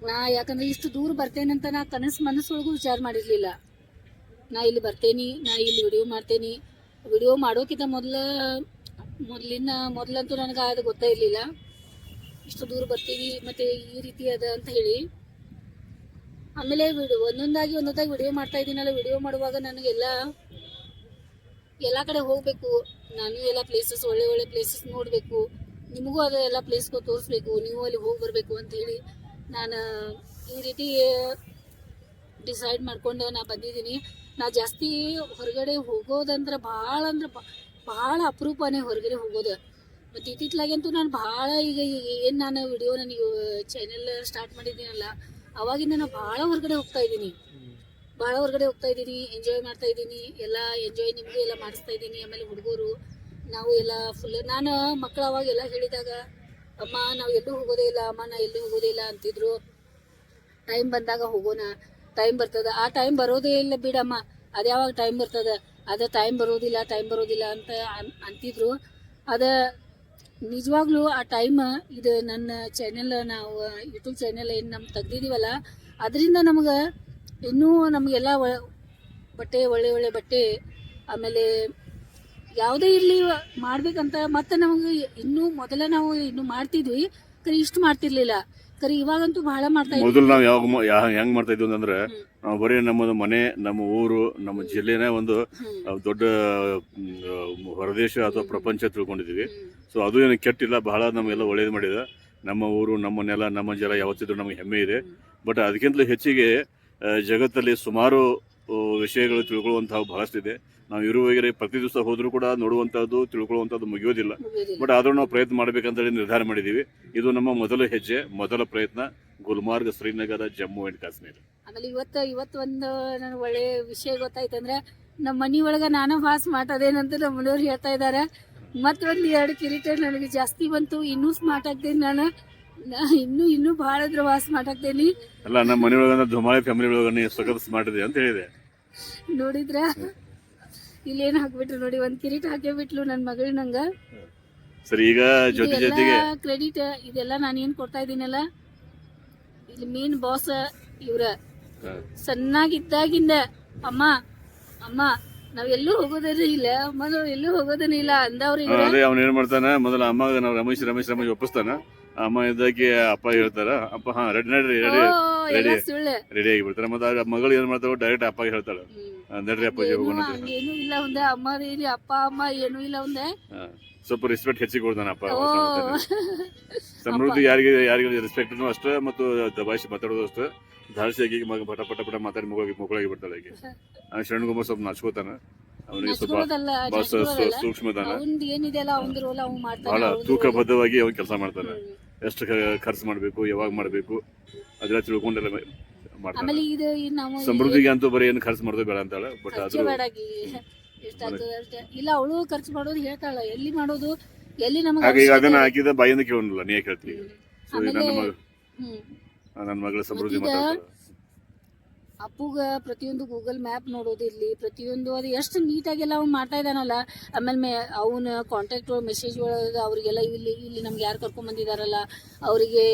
ನಾ ಯಾಕಂದ್ರೆ ಇಷ್ಟು ದೂರ ಬರ್ತೇನೆ ಅಂತ ನಾ ಕನಸು ಮನಸ್ಸೊಳಗೂ ವಿಚಾರ ಮಾಡಿರ್ಲಿಲ್ಲ. ನಾ ಇಲ್ಲಿ ಬರ್ತೇನಿ, ನಾ ಇಲ್ಲಿ ವಿಡಿಯೋ ಮಾಡ್ತೇನಿ. ವಿಡಿಯೋ ಮಾಡೋಕ್ಕಿಂತ ಮೊದಲ, ಮೊದಲಿನ, ಮೊದಲಂತೂ ನನಗೆ ಅದು ಗೊತ್ತೇ ಇರಲಿಲ್ಲ. ಇಷ್ಟು ದೂರ ಬರ್ತೀವಿ, ಮತ್ತೆ ಈ ರೀತಿ ಅದ ಅಂತ ಹೇಳಿ. ಆಮೇಲೆ ವಿಡಿಯೋ ಒಂದೊಂದಾಗಿ ಒಂದೊಂದಾಗಿ ವಿಡಿಯೋ ಮಾಡ್ತಾ ಇದ್ದೀನಲ್ಲ ವಿಡಿಯೋ ಮಾಡುವಾಗ ನನಗೆಲ್ಲ ಎಲ್ಲ ಕಡೆ ಹೋಗಬೇಕು. ನಾನು ಎಲ್ಲ ಪ್ಲೇಸಸ್ ಒಳ್ಳೆ ಒಳ್ಳೆ ಪ್ಲೇಸಸ್ ನೋಡಬೇಕು. ನಿಮಗೂ ಅದು ಎಲ್ಲ ಪ್ಲೇಸ್ಗೂ ತೋರಿಸ್ಬೇಕು. ನೀವು ಅಲ್ಲಿ ಹೋಗಿ ಬರಬೇಕು ಅಂತ ಹೇಳಿ. ನಾನು ಈ ರೀತಿ ಡಿಸೈಡ್ ಮಾಡ್ಕೊಂಡು ನಾ ಬಂದಿದ್ದೀನಿ. ನಾ ಜಾಸ್ತಿ ಹೊರಗಡೆ ಹೋಗೋದಂದ್ರೆ ಭಾಳ ಅಂದ್ರೆ ಭಾಳ ಅಪರೂಪನೇ ಹೊರಗಡೆ ಹೋಗೋದು. ಮತ್ತು ಇತ್ತಿತ್ಲಾಗಂತೂ ನಾನು ಭಾಳ ಈಗ ಏನು ನಾನು ವಿಡಿಯೋ ನನಗೆ ಚಾನೆಲ್ ಸ್ಟಾರ್ಟ್ ಮಾಡಿದ್ದೀನಲ್ಲ, ಅವಾಗಿಂದ ನಾನು ಭಾಳ ಹೊರಗಡೆ ಹೋಗ್ತಾ ಇದ್ದೀನಿ. ಭಾಳ ಹೊರಗಡೆ ಹೋಗ್ತಾ ಇದ್ದೀನಿ ಎಂಜಾಯ್ ಮಾಡ್ತಾ ಇದ್ದೀನಿ, ಎಲ್ಲ ಎಂಜಾಯ್ ನಿಮಗೂ ಎಲ್ಲ ಮಾಡಿಸ್ತಾ ಇದ್ದೀನಿ, ಆಮೇಲೆ ಹುಡುಗರು, ನಾವು ಎಲ್ಲ ಫುಲ್ ನಾನು ಮಕ್ಕಳು ಅವಾಗೆಲ್ಲ ಹೇಳಿದಾಗ ಅಮ್ಮ, ನಾವು ಎಲ್ಲೂ ಹೋಗೋದೇ ಇಲ್ಲ, ಅಮ್ಮ, ನಾ ಎಲ್ಲೂ ಹೋಗೋದೇ ಇಲ್ಲ ಅಂತಿದ್ರು. ಟೈಮ್ ಬಂದಾಗ ಹೋಗೋಣ ಟೈಮ್ ಬರ್ತದ. ಆ ಟೈಮ್ ಬರೋದೇ ಇಲ್ಲ ಬಿಡಮ್ಮ. ಅದು ಯಾವಾಗ ಟೈಮ್ ಬರ್ತದ? ಅದ ಟೈಮ್ ಬರೋದಿಲ್ಲ ಟೈಮ್ ಬರೋದಿಲ್ಲ ಅಂತ ಅಂತಿದ್ರು. ಅದ ನಿಜವಾಗ್ಲೂ ಆ ಟೈಮ್ ಇದು ನನ್ನ ಚಾನೆಲ್ ನಾವು ಯೂಟ್ಯೂಬ್ ಚಾನೆಲ್ ಏನು ನಮ್ಮ ತೆಗ್ದಿದ್ದೀವಲ್ಲ ಅದರಿಂದ ನಮ್ಗೆ ಇನ್ನೂ ನಮಗೆಲ್ಲ ಬಟ್ಟೆ, ಒಳ್ಳೆ ಒಳ್ಳೆ ಬಟ್ಟೆ, ಆಮೇಲೆ ಯಾವುದೇ ಇರಲಿ ಮಾಡ್ಬೇಕಂತ ಮತ್ತೆ ನಮಗೆ ಇನ್ನೂ ಮೊದಲ ನಾವು ಇನ್ನು ಮಾಡ್ತಿದ್ವಿ. ಕರೆ ಇಷ್ಟು ಮಾಡ್ತಿರ್ಲಿಲ್ಲ. ಕರೆ ಇವಾಗಂತೂ ಬಹಳ ಮಾಡ್ತಾ ಮೊದಲು ನಾವು ಯಾವಾಗ ಹೆಂಗ್ ಮಾಡ್ತಾ ಇದ್ವಿ ಅಂತಂದ್ರೆ ನಾವು ಬರೀ ನಮ್ಮ ಮನೆ ನಮ್ಮ ಊರು ನಮ್ಮ ಜಿಲ್ಲೆನೇ ಒಂದು ದೊಡ್ಡ ಹೊರದೇಶ ಅಥವಾ ಪ್ರಪಂಚ ತಿಳ್ಕೊಂಡಿದ್ದೀವಿ. ಹ್ಮ್. ಸೊ ಅದು ಏನು ಕೆಟ್ಟಿಲ್ಲ ಬಹಳ ನಮಗೆಲ್ಲ ಒಳ್ಳೇದು ಮಾಡಿದೆ. ನಮ್ಮ ಊರು ನಮ್ಮ ನೆಲ ನಮ್ಮ ಜಲ ಯಾವತ್ತಿದ್ರು ನಮಗೆ ಹೆಮ್ಮೆ ಇದೆ. ಬಟ್ ಅದಕ್ಕಿಂತಲೂ ಹೆಚ್ಚಿಗೆ ಜಗತ್ತಲ್ಲಿ ಸುಮಾರು ವಿಷಯಗಳು ತಿಳ್ಕೊಳ್ಳುವಂತಹ ಬಹಳಷ್ಟಿದೆ. ನಾವು ಇರುವಾಗಲೇ ಪ್ರತಿ ದಿವಸ ಹೋದರೂ ಕೂಡ ನೋಡುವಂಥದ್ದು ತಿಳ್ಕೊಳ್ಳುವಂಥದ್ದು ಮುಗಿಯೋದಿಲ್ಲ. ಬಟ್ ಆದರೂ ನಾವು ಪ್ರಯತ್ನ ಮಾಡಬೇಕಂತೇಳಿ ನಿರ್ಧಾರ ಮಾಡಿದ್ದೀವಿ ಇದು ನಮ್ಮ ಮೊದಲ ಹೆಜ್ಜೆ ಮೊದಲ ಪ್ರಯತ್ನ ಗುಲ್ಮಾರ್ಗ್ ಶ್ರೀನಗರ ಜಮ್ಮು ಆ್ಯಂಡ್ ಕಾಶ್ಮೀರ. ಆಮೇಲೆ ಇವತ್ತು ಇವತ್ತು ಒಂದು ನನಗೆ ಒಳ್ಳೆ ವಿಷಯ ಗೊತ್ತಾಯ್ತಂದ್ರೆ ನಮ್ಮ ಮನಿ ಒಳಗೆ ನಾನು ವಾಸ ಮಾಡೋದೇನಂತ ನಮ್ಮ ಮನೆಯವ್ರು ಹೇಳ್ತಾ ಇದ್ದಾರೆ. ಮತ್ತೊಂದು ಎರಡು ಕಿರೀಟ ನನಗೆ ಜಾಸ್ತಿ ಬಂತು. ಇನ್ನೂ ಸ್ಮಾರ್ಟ್ ಆಗ್ತೇನೆ ನಾನು. ಇನ್ನು ಇನ್ನೂ ಬಹಳ ಭಾಳ ಇದ್ರೆ ಭಾಳ ಸ್ಮಾರ್ಟ್ ಆಗ್ತೇನೆ. ಅಲ್ಲ ನಮ್ಮ ಮನೆಯೊಳಗ ಧುಮಾಳಿ ಫ್ಯಾಮಿಲಿ ಒಳಗ ಸಖತ್ ಮಾಡಿದೆ ಅಂತ ಹೇಳಿದೆ. ನೋಡಿದ್ರ? ಇಲ್ಲೇನು ಹಾಕ್ಬಿಟ್ರು ನೋಡಿ ಒಂದ್ ಕಿರೀಟ ಹಾಕೇ ಬಿಟ್ಲು ನನ್ನ ಮಗಳು ನಂಗ. ಸರಿ ಈಗ ಜೊತೆ ಜೊತೆಗೆ ಕ್ರೆಡಿಟ್ ಇದೆಲ್ಲ ನಾನು ಏನ್ ಕೊಡ್ತಾ ಇದೀನಲ್ಲ ಇಲ್ಲಿ ಮೇನ್ ಬಾಸ್ ಇವ್ರ. ಸಣ್ಣಾಗಿದ್ದಾಗಿಂದ ಅಮ್ಮ ಅಮ್ಮ ನಾವ್ ಎಲ್ಲೂ ಹೋಗೋದೇ ಇಲ್ಲ ಅಮ್ಮ ನಾವ್ ಎಲ್ಲೂ ಹೋಗೋದೇ ಇಲ್ಲ ಅಂದವ್ರಿ ಆ, ಇವ್ರ ಅದೇ ಅವ್ನ ಏನ್ ಮಾಡ್ತಾನ ಮೊದಲ ಅಮ್ಮ ನಾವು ರಮೇಶ್ ರಮೇಶ್ ರಮೇಶ್ ಒಪ್ಪಿಸ್ತಾನ. ಅಮ್ಮ ಇದ್ದಾಗೆ ಅಪ್ಪ ಹೇಳ್ತಾರ? ಅಪ್ಪ ಹಾ ರೆಡಿ ನಡ್ರಿ ರೆಡಿ ರೆಡಿ. ರೆಡಿ ಆಗಿ ಬಿಡ್ತಾರೆ ಮತ್ತೆ ಮಗಳು ಏನ್ ಮಾಡ್ತಾವ ಡೈರೆಕ್ಟ್ ಅಪ್ಪ ಹೇಳ್ತಾಳ. ನಡ್ರಿ ಅಪ್ಪ ಏನು ಹೋಗೋಣ. ಇಲ್ಲ ಒಂದೇ ಅಮ್ಮ ಇಲ್ಲಿ ಅಪ್ಪ ಅಮ್ಮ ಏನು ಇಲ್ಲ ಒಂದೇ. ಸ್ವಲ್ಪ ರೆಸ್ಪೆಕ್ಟ್ ಹೆಚ್ಚಿಗೆ ಕೊಡ್ತಾನೆ ಅಪ್ಪ ಸಮೃದ್ಧಿ ಯಾರಿಗೆ ಯಾರಿಗೆ ರೆಸ್ಪೆಕ್ಟ್ ಅಷ್ಟೇ ಮತ್ತು ದಬಾಯಿಸಿ ಮಾತಾಡೋದು ಅಷ್ಟೇ. ಆಗಿ ಮಗ ಪಟ ಪಟ ಪಟ ಮಾತಾಡಿ ಮಗುವಾಗಿ ಮಕ್ಕಳಾಗಿ ಬಿಡ್ತಾಳೆ ಈಗ ಆ ಶರಣಗುಮಾರ್ ಸ್ವಲ್ಪ ನಚ್ಕೋತಾನೆ. ಅವನಿಗೆ ಸ್ವಲ್ಪ ಸೂಕ್ಷ್ಮದಾನ ಬಹಳ. ತೂಕಬದ್ಧವಾಗಿ ಅವನ್ ಕೆಲಸ ಮಾಡ್ತಾನೆ. ಎಷ್ಟು ಖರ್ಚು ಮಾಡಬೇಕು ಯಾವಾಗ ಮಾಡಬೇಕು ಅದೆಲ್ಲ ತಿಳ್ಕೊಂಡೆಲ್ಲ ಆಮೇಲೆ ಇದು ಈ ನಾವು ಸಮೃದ್ಧಿಗೆ ಅಂತೂ ಬರೀ ಏನು ಖರ್ಚು ಮಾಡೋದು ಬೇಡ ಅಂತಾಳೆ ಬಟ್ ಅದು ಆದ್ರೂ ಬೇಡಾಗಿ ಎಷ್ಟಾಗ್ತದೆ ಅಷ್ಟೇ. ಇಲ್ಲ ಅವಳು ಖರ್ಚು ಮಾಡೋದು ಹೇಳ್ತಾಳೆ ಎಲ್ಲಿ ಮಾಡೋದು ಎಲ್ಲಿ ನಮಗೆ ಹಾಗೆ ಈಗ ಅದನ್ನ ಹಾಕಿದ ಬಾಯಿಂದ ಕೇಳೋಲ್ಲ ನೀ ಕೇಳ್ತೀವಿ ಸೊ ನನ್ನ ಮಗ ನನ್ನ ಮಗಳ ಸಮೃದ್ಧಿ ಮಾತಾಡ್ತಾಳೆ. ಅಪ್ಪುಗ ಪ್ರತಿಯೊಂದು ಗೂಗಲ್ ಮ್ಯಾಪ್ ನೋಡೋದಿರ್ಲಿ ಪ್ರತಿಯೊಂದು ಅದು ಎಷ್ಟು ನೀಟಾಗೆಲ್ಲ ಅವ್ನು ಮಾಡ್ತಾ ಇದ್ದಾನಲ್ಲ, ಆಮೇಲೆ ಮೇ ಅವನ ಕಾಂಟ್ಯಾಕ್ಟ್ ಮೆಸೇಜ್ ಒಳಗೆ ಅವರಿಗೆಲ್ಲ ಇಲ್ಲಿ ಇಲ್ಲಿ ನಮ್ಗೆ ಯಾರು ಕರ್ಕೊಂಡ್ ಬಂದಿದಾರಲ್ಲ, ಅವರಿಗೆ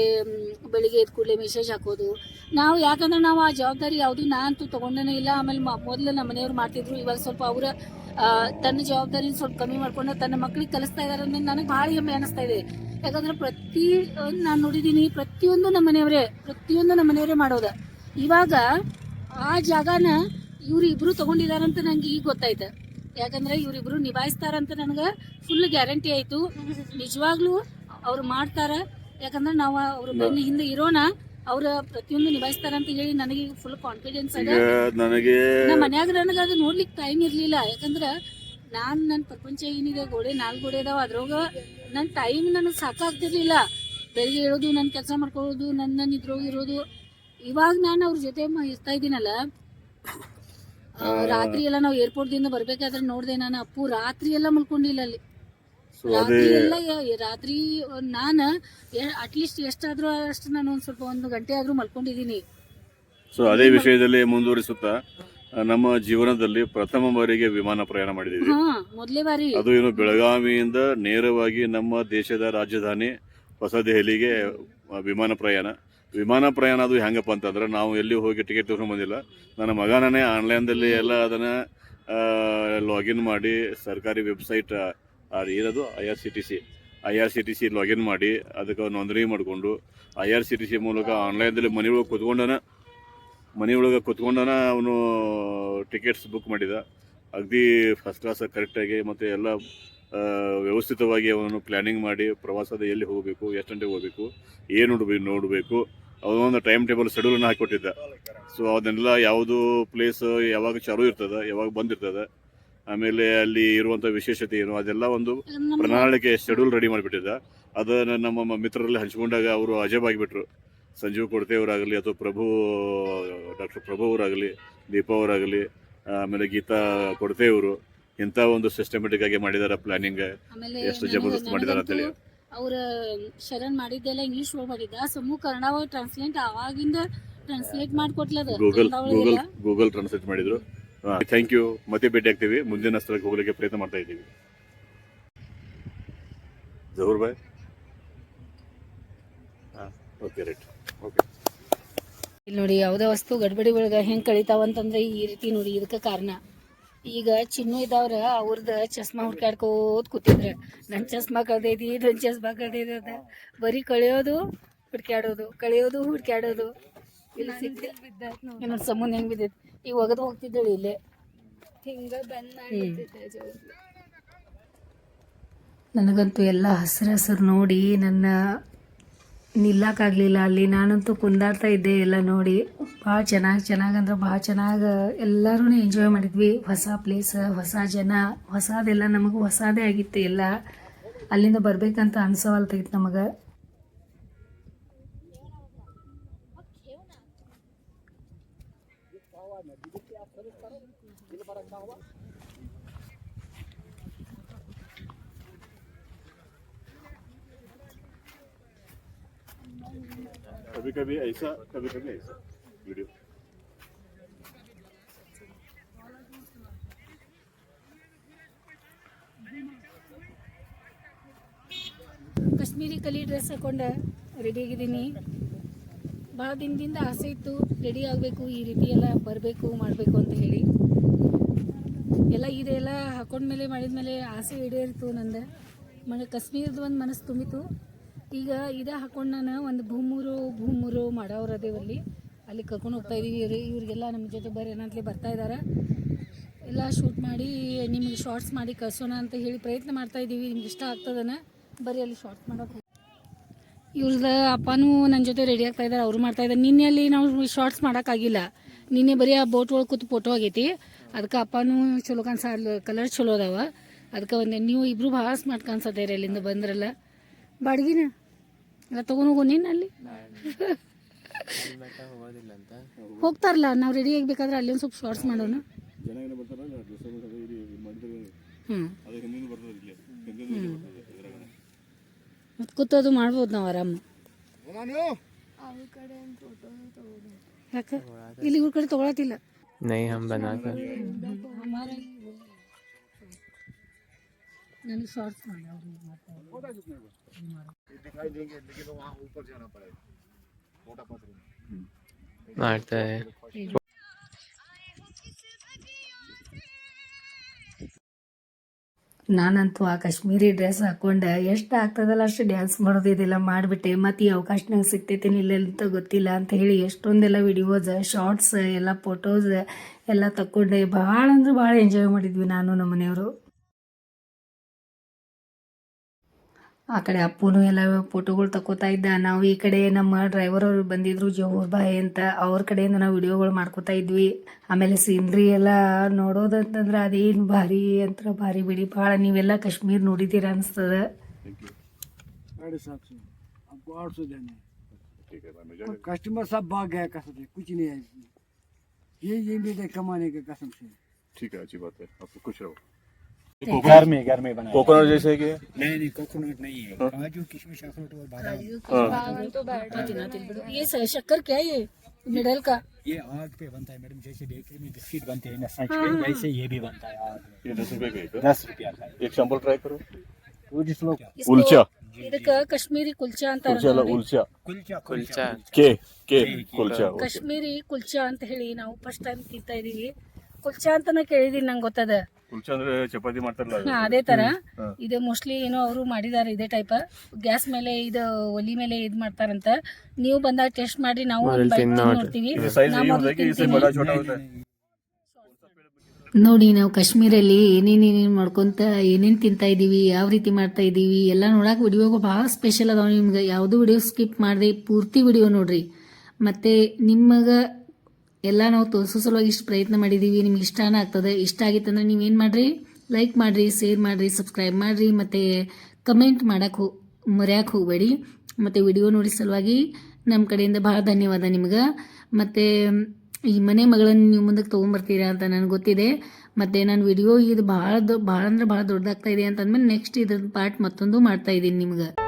ಬೆಳಿಗ್ಗೆ ಎದ್ದ ಕೂಡಲೇ ಮೆಸೇಜ್ ಹಾಕೋದು. ನಾವು ಯಾಕಂದ್ರೆ ನಾವು ಆ ಜವಾಬ್ದಾರಿ ಯಾವುದೂ ನಾ ಅಂತೂ ತೊಗೊಂಡೇ ಇಲ್ಲ, ಆಮೇಲೆ ಮೊದಲು ನಮ್ಮ ಮನೆಯವ್ರು ಮಾಡ್ತಿದ್ರು, ಇವಾಗ ಸ್ವಲ್ಪ ಅವರ ತನ್ನ ಜವಾಬ್ದಾರಿನ ಸ್ವಲ್ಪ ಕಮ್ಮಿ ಮಾಡ್ಕೊಂಡು ತನ್ನ ಮಕ್ಕಳಿಗೆ ಕಲಿಸ್ತಾ ಇದಾರೆ ಅಂದ್ರೆ ನನಗೆ ಭಾಳ ಹೆಮ್ಮೆ ಅನಿಸ್ತಾ ಇದೆ. ಯಾಕಂದ್ರೆ ಪ್ರತಿ, ನಾನು ನೋಡಿದ್ದೀನಿ ಪ್ರತಿಯೊಂದು ನಮ್ಮ ಮನೆಯವರೇ, ಪ್ರತಿಯೊಂದು ನಮ್ಮ ಮನೆಯವರೇ ಮಾಡೋದು. ಇವಾಗ ಆ ಜಾಗನ ಇವ್ರಿಬ್ರು ತಗೊಂಡಿದಾರಂತ ನಂಗೆ ಈಗ ಗೊತ್ತಾಯ್ತು. ಯಾಕಂದ್ರೆ ಇವ್ರಿಬ್ರು ನಿಭಾಯಿಸ್ತಾರಂತ ನನಗೆ ಫುಲ್ ಗ್ಯಾರಂಟಿ ಆಯ್ತು. ನಿಜವಾಗ್ಲೂ ಅವ್ರು ಮಾಡ್ತಾರ. ಯಾಕಂದ್ರೆ ನಾವು ಅವ್ರ ಬೆನ್ನ ಹಿಂದೆ ಇರೋಣ. ಅವ್ರ ಪ್ರತಿಯೊಂದು ನಿಭಾಯಿಸ್ತಾರ ಅಂತ ಹೇಳಿ ನನಗೆ ಫುಲ್ ಕಾನ್ಫಿಡೆನ್ಸ್ ಅದ. ನನಗೆ ನಮ್ಮ ಮನ್ಯಾಗ ನನಗೆ ಅದು ನೋಡ್ಲಿಕ್ಕೆ ಟೈಮ್ ಇರ್ಲಿಲ್ಲ. ಯಾಕಂದ್ರ ನಾನ್ ನನ್ನ ಪ್ರಪಂಚ ಏನಿದೆ ಗೋಡೆ ನಾಲ್ಕು ಗೋಡೆ ಅದಾವ. ಅದ್ರೊಳಗ ನನ್ನ ಟೈಮ್ ನನಗೆ ಸಾಕಾಗ್ತಿರ್ಲಿಲ್ಲ. ಬೆಳಿಗ್ಗೆ ಹೇಳೋದು ನನ್ನ ಕೆಲಸ ಮಾಡ್ಕೊಳ್ಳೋದು ನನ್ನ ಇದ್ರೊಳಗೆ ಇರೋದು. ಇವಾಗ ನಾನು ಅವ್ರ ಜೊತೆ ಇರ್ತಾ ಇದ್ದೀನಲ್ಲ ರಾತ್ರಿ ಎಲ್ಲ ನಾವು ಏರ್ಪೋರ್ಟ್ ದಿಂದ ಬರ್ಬೇಕಾದ್ರೆ ನೋಡ್ದೆ ನಾನು ಅಪ್ಪು ರಾತ್ರಿ ಎಲ್ಲ ಮಲ್ಕೊಂಡಿಲ್ಲ ಅಲ್ಲಿ. ರಾತ್ರಿ ಎಲ್ಲ ರಾತ್ರಿ ನಾನು ಅಟ್ಲೀಸ್ಟ್ ಎಷ್ಟಾದ್ರೂ ಅಷ್ಟು ನಾನು ಒಂದ್ ಸ್ವಲ್ಪ ಒಂದು ಗಂಟೆ ಆದ್ರೂ ಮಲ್ಕೊಂಡಿದ್ದೀನಿ. ಸೊ ಅದೇ ವಿಷಯದಲ್ಲಿ ಮುಂದುವರಿಸುತ್ತಾ ನಮ್ಮ ಜೀವನದಲ್ಲಿ ಪ್ರಥಮ ಬಾರಿಗೆ ವಿಮಾನ ಪ್ರಯಾಣ ಮಾಡಿದ್ದೀವಿ ಮೊದ್ಲೇ ಬಾರಿ. ಅದು ಏನು ಬೆಳಗಾವಿಯಿಂದ ನೇರವಾಗಿ ನಮ್ಮ ದೇಶದ ರಾಜಧಾನಿ ಹೊಸ ದೆಹಲಿಗೆ ವಿಮಾನ ಪ್ರಯಾಣ. ವಿಮಾನ ಪ್ರಯಾಣ ಅದು ಹೆಂಗಪ್ಪ ಅಂತಂದ್ರೆ ನಾವು ಎಲ್ಲಿ ಹೋಗಿ ಟಿಕೆಟ್ ತೊಗೊಂಡು ಬಂದಿಲ್ಲ. ನನ್ನ ಮಗನೇ ಆನ್ಲೈನ್ದಲ್ಲಿ ಎಲ್ಲ ಅದನ್ನು ಲಾಗಿನ್ ಮಾಡಿ ಸರ್ಕಾರಿ ವೆಬ್ಸೈಟ್ ಅದು ಏನದು I R C T C I R C T C login ಮಾಡಿ ಅದಕ್ಕೆ ನೋಂದಣಿ ಮಾಡಿಕೊಂಡು I R C T C ಮೂಲಕ ಆನ್ಲೈನ್ದಲ್ಲಿ ಮನೆಯೊಳಗೆ ಕುತ್ಕೊಂಡನ ಒಳಗೆ ಕುತ್ಕೊಂಡನ ಅವನು ಟಿಕೆಟ್ಸ್ ಬುಕ್ ಮಾಡಿದ. ಅಗದಿ ಫಸ್ಟ್ ಕ್ಲಾಸ್ ಕರೆಕ್ಟಾಗಿ ಮತ್ತು ಎಲ್ಲ ವ್ಯವಸ್ಥಿತವಾಗಿ ಅವನು ಪ್ಲ್ಯಾನಿಂಗ್ ಮಾಡಿ ಪ್ರವಾಸದ ಎಲ್ಲಿ ಹೋಗಬೇಕು, ಎಷ್ಟು ಗಂಟೆಗೆ ಹೋಗಬೇಕು, ಏನು ನೋಡಬೇಕು. ಅವನೊಂದು ಟೈಮ್ ಟೇಬಲ್ ಶೆಡ್ಯೂಲನ್ನು ಹಾಕಿಕೊಟ್ಟಿದ್ದೆ. ಸೊ ಅದನ್ನೆಲ್ಲ ಯಾವುದು ಪ್ಲೇಸ್ ಯಾವಾಗ ಚಾಲು ಇರ್ತದೆ ಯಾವಾಗ ಬಂದಿರ್ತದೆ ಆಮೇಲೆ ಅಲ್ಲಿ ಇರುವಂಥ ವಿಶೇಷತೆ ಏನು ಅದೆಲ್ಲ ಒಂದು ಪ್ರಣಾಳಿಕೆ ಶೆಡ್ಯೂಲ್ ರೆಡಿ ಮಾಡಿಬಿಟ್ಟಿದ್ದೆ. ಅದನ್ನು ನಮ್ಮ ಮಿತ್ರರಲ್ಲಿ ಹಂಚ್ಕೊಂಡಾಗ ಅವರು ಅಜಬಾಗಿಬಿಟ್ರು. ಸಂಜೀವ್ ಕೊಡ್ತೆ ಅವರಾಗಲಿ ಅಥವಾ ಪ್ರಭು ಡಾಕ್ಟರ್ ಪ್ರಭು ಅವರಾಗಲಿ ದೀಪಾ ಅವರಾಗಲಿ ಆಮೇಲೆ ಗೀತಾ ಕೊಡ್ತೆ ಅವರು ಇಂಥ ಒಂದು ಸಿಸ್ಟಮೆಟಿಕ್ ಆಗಿ ಮಾಡಿದಾರೆ ಪ್ಲಾನಿಂಗ್ ಎಷ್ಟು ಜಬರ್ದಸ್ತ್ ಮಾಡಿದಾರೆ ಅಂತೇಳಿ. ಅವ್ರ ಶರಣ್ ಮಾಡಿದ್ದೆಲ್ಲ ಇಂಗ್ಲಿಷ್ ಒಳಗೆ ಮಾಡಿದ್ದ. ಸಮೂ ಕನ್ನಡ ಒಳಗೆ ಟ್ರಾನ್ಸ್ಲೇಟ್ ಅವಾಗಿಂದ ಟ್ರಾನ್ಸ್ಲೇಟ್ ಮಾಡ್ಕೊಟ್ಲದ ಗೂಗಲ್ ಗೂಗಲ್ ಗೂಗಲ್ ಟ್ರಾನ್ಸ್ಲೇಟ್ ಮಾಡಿದ್ರು. ಥ್ಯಾಂಕ್ ಯು ಮತ್ತೆ ಭೇಟಿ ಆಗ್ತೀವಿ. ಮುಂದಿನ ಸ್ಥಳಕ್ಕೆ ಹೋಗ್ಲಿಕ್ಕೆ ಪ್ರಯತ್ನ ಮಾಡ್ತಾ ಇದ್ದೀವಿ. ಜಹೂರ್ ಬಾಯ್ ಓಕೆ ರೈಟ್ ಓಕೆ ಇಲ್ಲಿ ನೋಡಿ ಯಾವುದೇ ವಸ್ತು ಗಡ್ಬಡಿ ಒಳಗೆ ಹೆಂಗೆ ಕಳಿತಾವಂತಂದ್ರೆ ಈ ರೀತಿ ನೋಡಿ ಇದಕ್ಕೆ ಕಾರಣ. ಈಗ ಚಿನ್ನು ಇದ್ದವ್ರ ಅವ್ರದ್ದು ಚಸ್ಮಾ ಹುಡ್ಕಾಡ್ಕೋತ ಕೂತಿದ್ರ. ನನ್ನ ಚಸ್ಮಾ ಕಳ್ದೈತಿ ನನ್ನ ಚಸ್ಮಾ ಕಳ್ದೈತಿ ಅಂತ ಬರೀ ಕಳಿಯೋದು ಹುಡ್ಕ್ಯಾಡೋದು ಕಳಿಯೋದು ಹುಡ್ಕ್ಯಾಡೋದು. ಇಲ್ಲಿ ಸಿಕ್ತಿಲ್ಲ ನನ್ನ ಸಂಬಂಧ ಹೆಂಗೆ ಬಿದ್ದೈತಿ? ಈಗ ಒಗದು ಹೋಗ್ತಿದ್ದಳು ಇಲ್ಲೇ. ಹಿಂಗೆ ಬಂದ್ ನನಗಂತೂ ಎಲ್ಲ ಹಸಿರು ಹಸಿರು ನೋಡಿ ನನ್ನ ನಿಲ್ಲಕ್ಕಾಗಲಿಲ್ಲ. ಅಲ್ಲಿ ನಾನಂತೂ ಕುಂದಾಡ್ತಾ ಇದ್ದೆ ಎಲ್ಲ ನೋಡಿ. ಭಾಳ ಚೆನ್ನಾಗಿ ಚೆನ್ನಾಗಿ ಅಂದ್ರೆ ಭಾಳ ಚೆನ್ನಾಗಿ ಎಲ್ಲರೂ ಎಂಜಾಯ್ ಮಾಡಿದ್ವಿ. ಹೊಸ ಪ್ಲೇಸ್ ಹೊಸ ಜನ, ಹೊಸದೆಲ್ಲ ನಮಗೆ ಹೊಸದೇ ಆಗಿತ್ತು ಎಲ್ಲ. ಅಲ್ಲಿಂದ ಬರಬೇಕಂತ ಅನ್ಸವಲ್ತೈತೆ ನಮಗೆ? कभी कभी ऐसा कभी कभी ऐसा वीडियो ಕಾಶ್ಮೀರಿ ಕಲಿ ಡ್ರೆಸ್ ಹಾಕೊಂಡೆ ರೆಡಿ ಆಗಿದ್ದೀನಿ ಭಾಳ ದಿನದಿಂದ ಆಸೆ ಇತ್ತು ರೆಡಿ ಆಗಬೇಕು ಈ ರೀತಿ ಎಲ್ಲ ಬರಬೇಕು ಮಾಡಬೇಕು ಅಂತ ಹೇಳಿ ಎಲ್ಲ ಇದೆಲ್ಲ ಹಾಕೊಂಡ್ಮೇಲೆ ಮಾಡಿದ್ಮೇಲೆ ಆಸೆ ಈಡೇರಿತು ನಂದು ಮನೆ ಕಾಶ್ಮೀರದ ಒಂದು ಮನಸ್ಸು ತುಂಬಿತು ಈಗ ಇದೇ ಹಾಕೊಂಡು ನಾನು ಒಂದು ಭೂಮೂರು ಭೂಮೂರು ಮಾಡೋರು ಅದೇವಲ್ಲಿ. ಅಲ್ಲಿ ಕರ್ಕೊಂಡು ಹೋಗ್ತಾ ಇದೀವಿ ಇವ್ರಿ. ಇವ್ರಿಗೆಲ್ಲ ನಮ್ಮ ಜೊತೆ ಬರ್ರಿ ಏನಂತಲೇ ಬರ್ತಾ ಇದ್ದಾರೆ ಎಲ್ಲ ಶೂಟ್ ಮಾಡಿ, ನಿಮಗೆ ಶಾರ್ಟ್ಸ್ ಮಾಡಿ ಕಳ್ಸೋಣ ಅಂತ ಹೇಳಿ ಪ್ರಯತ್ನ ಮಾಡ್ತಾ ಇದ್ದೀವಿ ನಿಮ್ಗೆ ಇಷ್ಟ ಆಗ್ತದನ? ಬರೀ ಅಲ್ಲಿ ಶಾರ್ಟ್ಸ್ ಮಾಡೋಕೆ ಇವ್ರದ ಅಪ್ಪನೂ ನನ್ನ ಜೊತೆ ರೆಡಿ ಆಗ್ತಾ ಇದ್ದಾರೆ ಅವರು ಮಾಡ್ತಾ ಇದ್ದಾರೆ ನಿನ್ನೆ ಅಲ್ಲಿ ನಾವು ಶಾರ್ಟ್ಸ್ ಮಾಡೋಕ್ಕಾಗಿಲ್ಲ ನಿನ್ನೆ ಬರೀ ಆ ಬೋಟ್ ಒಳಗೆ ಕೂತು ಫೋಟೋ ಆಗೈತಿ. ಅದಕ್ಕೆ ಅಪ್ಪನೂ ಚಲೋ ಕಾಣಿಸ ಕಲರ್ ಚಲೋ ಅದಾವ. ಅದಕ್ಕೆ ಒಂದು, ನೀವು ಇಬ್ಬರು ಭಾಳ ಸ್ಮಾರ್ಟ್ ಕಾಣಿಸತ್ತೀರಿ ಅಲ್ಲಿಂದ ಬಂದ್ರಲ್ಲ. ಬಾಡಿಗೆನ? ಎಲ್ಲ ತಗೊಂಡು ಹೋಗೋನೇನು ಅಲ್ಲಿ. ಹೋಗ್ತಾರಲ್ಲ ನಾವು ರೆಡಿ ಆಗಬೇಕಾದ್ರೆ ಅಲ್ಲಿ ಒಂದು ಸ್ವಲ್ಪ ಶಾರ್ಟ್ಸ್ ಮಾಡೋಣ. ಮತ್ತು ಕೂತೋದು ಮಾಡ್ಬೋದು ನಾವು ಆರಾಮ. ಯಾಕೆ? ಇಲ್ಲಿ ಇವ್ರ ಕಡೆ ತೊಗೊಳತಿಲ್ಲ ನೈ ಹಂಬನಾಕ. पड़ेगा मोटा पत्थर मारता है ನಾನಂತೂ ಆ ಕಾಶ್ಮೀರಿ ಡ್ರೆಸ್ ಹಾಕೊಂಡೆ ಎಷ್ಟು ಆಗ್ತದಲ್ಲ ಅಷ್ಟು ಡ್ಯಾನ್ಸ್ ಮಾಡೋದು ಇದೆಲ್ಲ ಮಾಡಿಬಿಟ್ಟೆ ಮತ್ತು ಈ ಅವಕಾಶ ನಂಗೆ ಸಿಗ್ತೈತೇನು ಇಲ್ಲ ಅಂತ ಗೊತ್ತಿಲ್ಲ ಅಂತ ಹೇಳಿ ಎಷ್ಟೊಂದೆಲ್ಲ ವಿಡಿಯೋಸ್ ಶಾರ್ಟ್ಸ್ ಎಲ್ಲ ಫೋಟೋಸ್ ಎಲ್ಲ ತಕ್ಕೊಂಡೆ ಭಾಳ ಅಂದ್ರೆ ಭಾಳ ಎಂಜಾಯ್ ಮಾಡಿದ್ವಿ ನಾನು ನಮ್ಮ ಮನೆಯವರು ಆ ಕಡೆ ಅಪ್ಪನು ಎಲ್ಲ ಫೋಟೋಗಳು ತಗೋತಾ ಇದ್ದ ನಾವು ಈ ಕಡೆ ನಮ್ಮ ಡ್ರೈವರ್ ಅವರು ಬಂದಿದ್ರು ಜೋಹರ್ ಬಾಯ್ ಅಂತ ಅವ್ರ ಕಡೆಯಿಂದ ನಾವು ವಿಡಿಯೋಗಳು ಮಾಡ್ಕೋತಾ ಇದ್ವಿ ಆಮೇಲೆ ಸೀನ್ರಿ ಎಲ್ಲ ನೋಡೋದಂತಂದ್ರೆ ಅದೇನು ಭಾರಿ ಅಂತ ಭಾರಿ ಬಿಡಿ ಭಾಳ ನೀವೆಲ್ಲ ಕಾಶ್ಮೀರ್ ನೋಡಿದ್ದೀರ ಅನಿಸ್ತದ साढ़े सात सौ आपको आठ सौ देने हैं। ठीक है मैं मजा कस्टमर सब भाग गया कसम से कुछ नहीं है इसमें ये ये भी है कमाने के कसम से ठीक है अच्छी बात है आपको खुश रहो घर में घर में बना कोकोनट जैसे कि नहीं नहीं कोकोनट नहीं है। हाँ। काजू किशमिश अखरोट और बादाम। हाँ। तो हाँ। ये शक्कर क्या है? मिडल का। ये आग पे बनता है मैडम जैसे बेकरी में बिस्किट बनते हैं ना सच में वैसे ये भी बनता है आग ये दस रुपए का दस रुपया का। एक सैंपल ट्राई करो। वो जिस लोग उल्चा। कश्मीरी ಕುಲ್ಚಾ अंत ಕೆ ಕೆ ಕುಲ್ಚಾ ಕಾಶ್ಮೀರಿ ಕುಲ್ಚಾ ಅಂತ ಹೇಳಿ ನಾವು ಫಸ್ಟ್ ಟೈಮ್ ತಿಂತಾ ಇದೀವಿ ಕುಲ್ಚಾ ಅಂತಾನೆ ಕೇಳಿದೀನಿ ನಂಗೆ ಗೊತ್ತದ ಚಪಾತಿ ಮಾಡ್ತಾರಲ್ಲ ಅದೇ. ತರ. ಇದು ಮೋಸ್ಟ್ಲಿ ಏನೋ ಅವರು ಮಾಡಿದಾರೆ ಇದೇ ಟೈಪ್ ಗ್ಯಾಸ್ ಮೇಲೆ ಇದು ಒಲಿ ಮೇಲೆ ಇದ್ ಮಾಡ್ತಾರಂತ. ನೀವು ಬಂದಾಗ ಟೆಸ್ಟ್ ಮಾಡಿ ನಾವು ನೋಡ್ತೀವಿ. ನೋಡಿ ನಾವು ಕಾಶ್ಮೀರಲ್ಲಿ ಏನೇನೇನು ಮಾಡ್ಕೊಂತ ಏನೇನು ತಿಂತಾ ಇದೀವಿ ಯಾವ ರೀತಿ ಮಾಡ್ತಾ ಇದೀವಿ ಎಲ್ಲ ನೋಡಕ್ಕೆ ವಿಡಿಯೋಗೂ ಭಾಳ ಸ್ಪೆಷಲ್ ಅದಾವೆ ನಿಮ್ಗೆ. ಯಾವುದು ವಿಡಿಯೋ ಸ್ಕಿಪ್ ಮಾಡದೆ ಪೂರ್ತಿ ವಿಡಿಯೋ ನೋಡ್ರಿ. ಮತ್ತೆ ನಿಮಗೆ ಎಲ್ಲ ನಾವು ತೋರಿಸೋ ಸಲುವಾಗಿ ಇಷ್ಟು ಪ್ರಯತ್ನ ಮಾಡಿದ್ದೀವಿ ನಿಮ್ಗೆ ಇಷ್ಟನ ಆಗ್ತದೆ. ಇಷ್ಟ ಆಗಿತ್ತಂದ್ರೆ ನೀವೇನು ಮಾಡಿರಿ? ಲೈಕ್ ಮಾಡಿರಿ ಶೇರ್ ಮಾಡಿರಿ ಸಬ್ಸ್ಕ್ರೈಬ್ ಮಾಡಿರಿ, ಮತ್ತು ಕಮೆಂಟ್ ಮಾಡೋಕ್ಕೆ ಹೋ, ಮರ್ಯಾಕೆ ಹೋಗಬೇಡಿ. ಮತ್ತು ವಿಡಿಯೋ ನೋಡಿ ಸಲುವಾಗಿ ನಮ್ಮ ಕಡೆಯಿಂದ ಭಾಳ ಧನ್ಯವಾದ ನಿಮ್ಗೆ. ಮತ್ತು ಈ ಮನೆ ಮಗಳನ್ನು ನೀವು ಮುಂದಕ್ಕೆ ತೊಗೊಂಬರ್ತೀರಾ ಅಂತ ನನಗೆ ಗೊತ್ತಿದೆ. ಮತ್ತು ನಾನು ವಿಡಿಯೋ ಇದು ಭಾಳ ಭಾಳ ಅಂದ್ರೆ ಭಾಳ ದೊಡ್ಡದಾಗ್ತಾ ಇದೆ ಅಂತಂದ್ಮೇಲೆ ನೆಕ್ಸ್ಟ್ ಇದ್ರ ಪಾರ್ಟ್ ಮತ್ತೊಂದು ಮಾಡ್ತಾ ಇದ್ದೀನಿ ನಿಮ್ಗೆ.